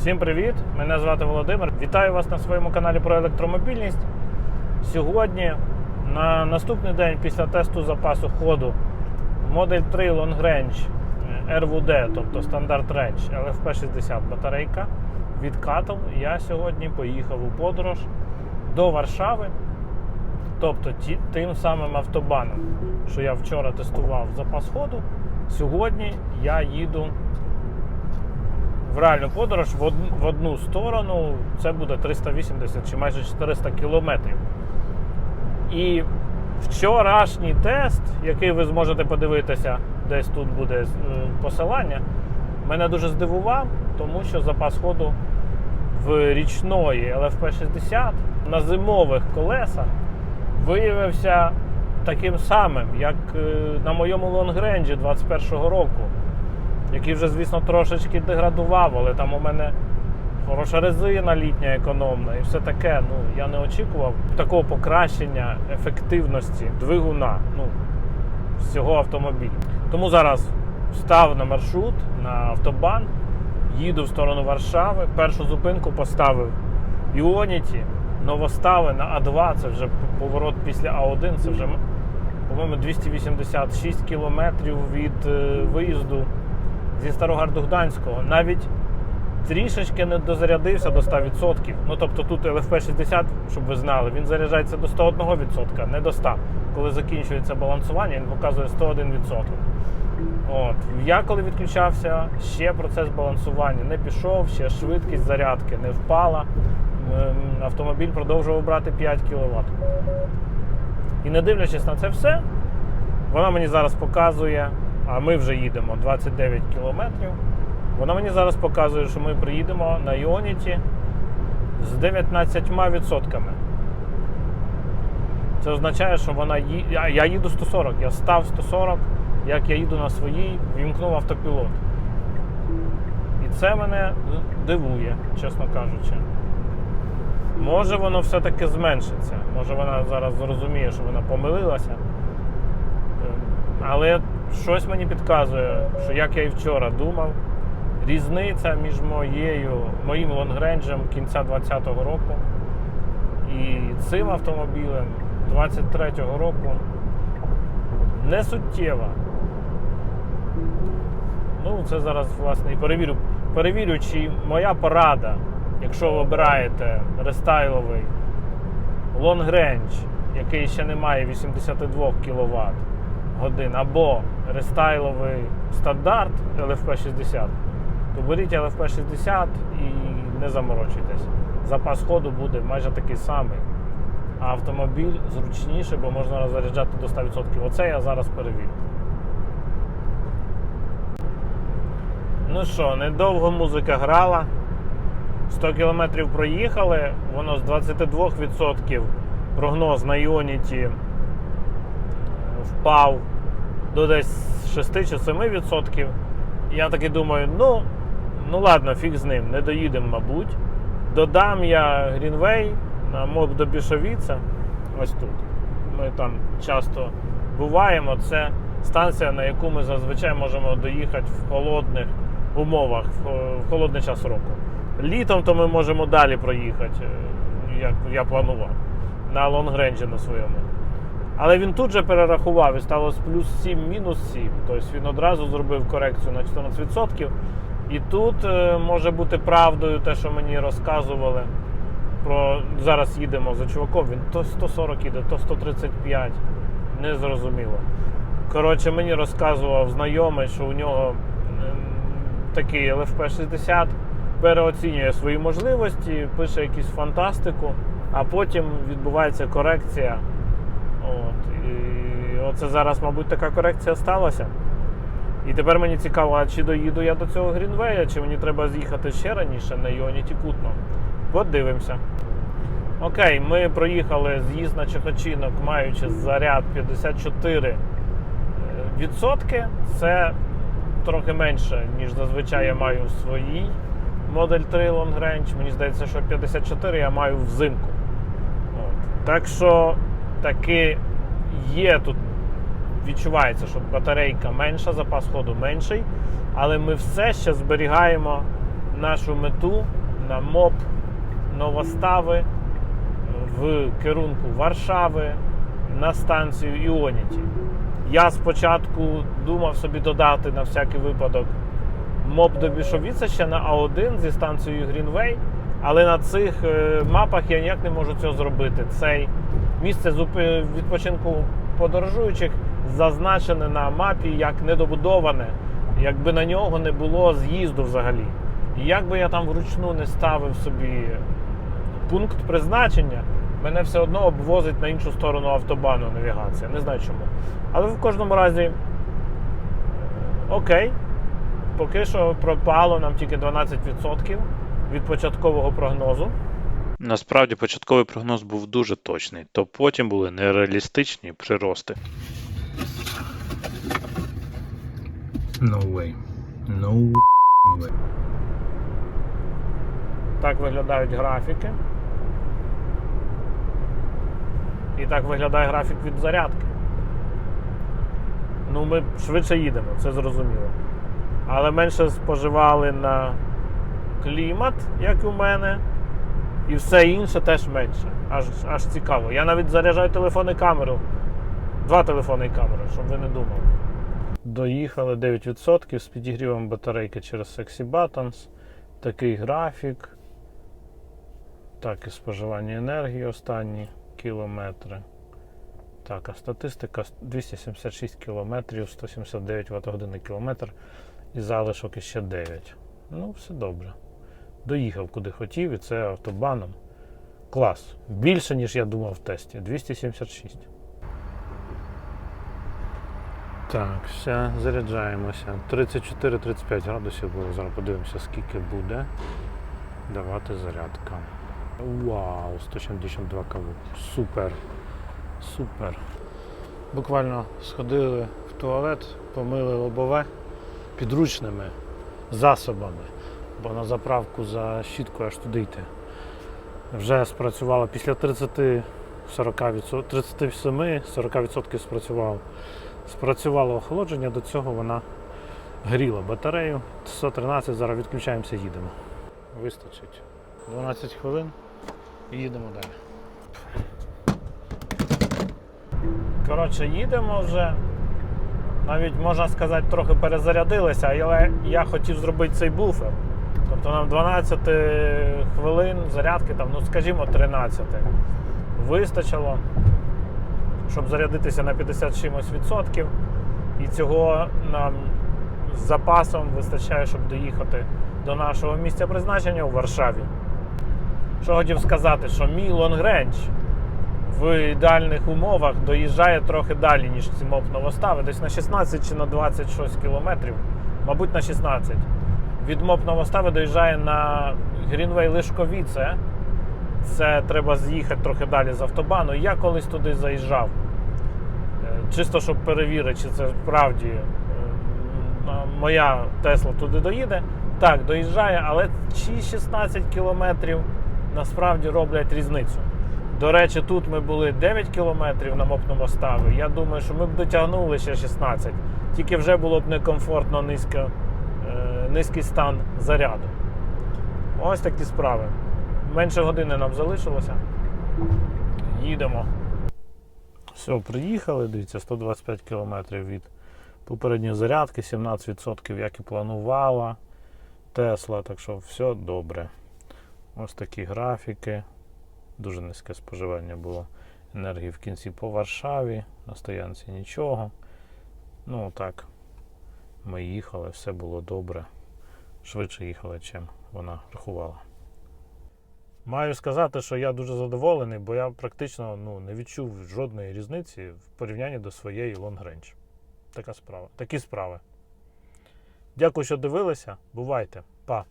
Всім привіт! Мене звати Володимир. Вітаю вас на своєму каналі про електромобільність. Сьогодні, на наступний день після тесту запасу ходу Модель 3 Long Range е, RWD, тобто стандарт Range LFP 60 батарейка від Cattle, я сьогодні поїхав у подорож до Варшави. Тобто тим самим автобаном, що я вчора тестував запас ходу, сьогодні я їду в реальну подорож в одну, сторону. Це буде 380 чи майже 400 кілометрів. І вчорашній тест, який ви зможете подивитися, десь тут буде е, посилання, мене дуже здивував, тому що запас ходу в річної LFP60 на зимових колесах виявився таким самим, як е, на моєму лонгренджі 21-го року, який вже, звісно, трошечки деградував, але там у мене хороша резина літня економна і все таке. Ну, я не очікував такого покращення ефективності двигуна ну, всього автомобіля. Тому зараз став на маршрут на автобан, їду в сторону Варшави. Першу зупинку поставив Іоніті, новостави на А2, це вже поворот після А1, це вже, по-моєму, 286 кілометрів від е, виїзду зі Старограду Гданського. Навіть трішечки не дозарядився до 100%. Ну тобто тут LFP 60, щоб ви знали, він заряджається до 101%, не до 100%. Коли закінчується балансування, він показує 101%. От. Я коли відключався, ще процес балансування не пішов, ще швидкість зарядки не впала. Ем, Автомобіль продовжував брати 5 кВт. І не дивлячись на це все, вона мені зараз показує, а ми вже їдемо 29 кілометрів. Вона мені зараз показує, що ми приїдемо на Іоніті з 19%. Це означає, що вона ї... я, я їду 140, я став 140, як я їду на своїй, вімкнув автопілот. І це мене дивує, чесно кажучи. Може воно все-таки зменшиться. Може вона зараз зрозуміє, що вона помилилася. Але щось мені підказує, що як я і вчора думав, різниця між моєю, моїм лонгренджем кінця 2020 року і цим автомобілем 23-го року не суттєва. Ну, це зараз, власне, і перевірю. Перевірю, чи моя порада, якщо ви обираєте рестайловий лонгрендж, який ще не має 82 кВт годин, або рестайловий стандарт LFP60, то беріть LFP60 і не заморочуйтесь. Запас ходу буде майже такий самий. А автомобіль зручніше, бо можна заряджати до 100%. Оце я зараз перевірю. Ну що, недовго музика грала. 100 км проїхали, воно з 22% прогноз на Іоніті впав до десь 6 чи 7%. Я таки думаю, ну, ну ладно, фіг з ним, не доїдемо, мабуть. Додам я Грінвей на моб до Бішовіця. Ось тут. Ми там часто буваємо. Це станція, на яку ми зазвичай можемо доїхати в холодних умовах, в холодний час року. Літом то ми можемо далі проїхати, е, як я планував, на лонгренджі на своєму. Але він тут же перерахував і стало плюс 7, мінус 7. Тобто він одразу зробив корекцію на 14%. І тут е, може бути правдою те, що мені розказували. Про зараз їдемо за чуваком, він то 140 іде, то 135. Незрозуміло. Коротше, мені розказував знайомий, що у нього такий LFP60 переоцінює свої можливості, пише якусь фантастику, а потім відбувається корекція. От. І оце зараз, мабуть, така корекція сталася. І тепер мені цікаво, а чи доїду я до цього Грінвея, чи мені треба з'їхати ще раніше на Іоніті Кутно. Подивимося. Окей, ми проїхали з'їзд на Чехочинок, маючи заряд 54 відсотки. Це трохи менше, ніж зазвичай я маю в своїй Model 3 Long Range. Мені здається, що 54 я маю взимку. От. Так що таки є тут, відчувається, що батарейка менша, запас ходу менший, але ми все ще зберігаємо нашу мету на МОП Новостави в керунку Варшави на станцію Іоніті. Я спочатку думав собі додати на всякий випадок МОП до Бішовіца ще на А1 зі станцією Грінвей, але на цих е, мапах я ніяк не можу цього зробити. Цей місце відпочинку подорожуючих зазначене на мапі як недобудоване, якби на нього не було з'їзду взагалі. І як би я там вручну не ставив собі пункт призначення, мене все одно обвозить на іншу сторону автобану навігація. Не знаю чому. Але в кожному разі, е, окей, поки що пропало нам тільки 12% від початкового прогнозу. Насправді початковий прогноз був дуже точний, то потім були нереалістичні прирости. No way. No way. Так виглядають графіки. І так виглядає графік від зарядки. Ну, ми швидше їдемо, це зрозуміло. Але менше споживали на клімат, як у мене. І все інше теж менше. Аж, аж цікаво. Я навіть заряджаю телефон і камеру. Два телефони і камеру, щоб ви не думали. Доїхали 9% з підігрівом батарейки через Sexy Buttons. Такий графік. Так, і споживання енергії останні кілометри. Так, а статистика 276 кілометрів, 179 Вт години кілометр і залишок іще 9. Ну, все добре. Доїхав куди хотів, і це автобаном. Клас. Більше, ніж я думав в тесті. 276. Так, все, заряджаємося. 34-35 градусів було. Зараз подивимося, скільки буде давати зарядка. Вау, 172 каву. Супер. Супер. Буквально сходили в туалет, помили лобове підручними засобами, бо на заправку за щіткою аж туди йти. Вже спрацювала після 30 40%, 37-40% спрацював. Спрацювало охолодження, до цього вона гріла батарею. 113, зараз відключаємося, їдемо. Вистачить. 12 хвилин і їдемо далі. Коротше, їдемо вже. Навіть можна сказати, трохи перезарядилися, але я хотів зробити цей буфер. Тобто нам 12 хвилин зарядки, там, ну скажімо, 13. Вистачило, щоб зарядитися на 50 чимось відсотків. І цього нам з запасом вистачає, щоб доїхати до нашого місця призначення у Варшаві. Що хотів сказати, що мій лонгренч в ідеальних умовах доїжджає трохи далі, ніж ці моп новостави, десь на 16 чи на 26 кілометрів, мабуть, на 16. Від моп новостави доїжджає на Грінвей Лишковіце. Це треба з'їхати трохи далі з автобану. Я колись туди заїжджав. Е, Чисто щоб перевірити, чи це справді е, моя Тесла туди доїде. Так, доїжджає, але ці 16 кілометрів насправді роблять різницю. До речі, тут ми були 9 кілометрів на мопному ставі. Я думаю, що ми б дотягнули ще 16. Тільки вже було б некомфортно низько, низький стан заряду. Ось такі справи. Менше години нам залишилося. Їдемо. Все, приїхали. Дивіться, 125 кілометрів від попередньої зарядки, 17%, як і планувала Тесла. Так що все добре. Ось такі графіки. Дуже низьке споживання було енергії в кінці по Варшаві, на стоянці нічого. Ну так, ми їхали, все було добре. Швидше їхали, чим вона рахувала. Маю сказати, що я дуже задоволений, бо я практично ну, не відчув жодної різниці в порівнянні до своєї Long Range. Така справа. Такі справи. Дякую, що дивилися. Бувайте. Па!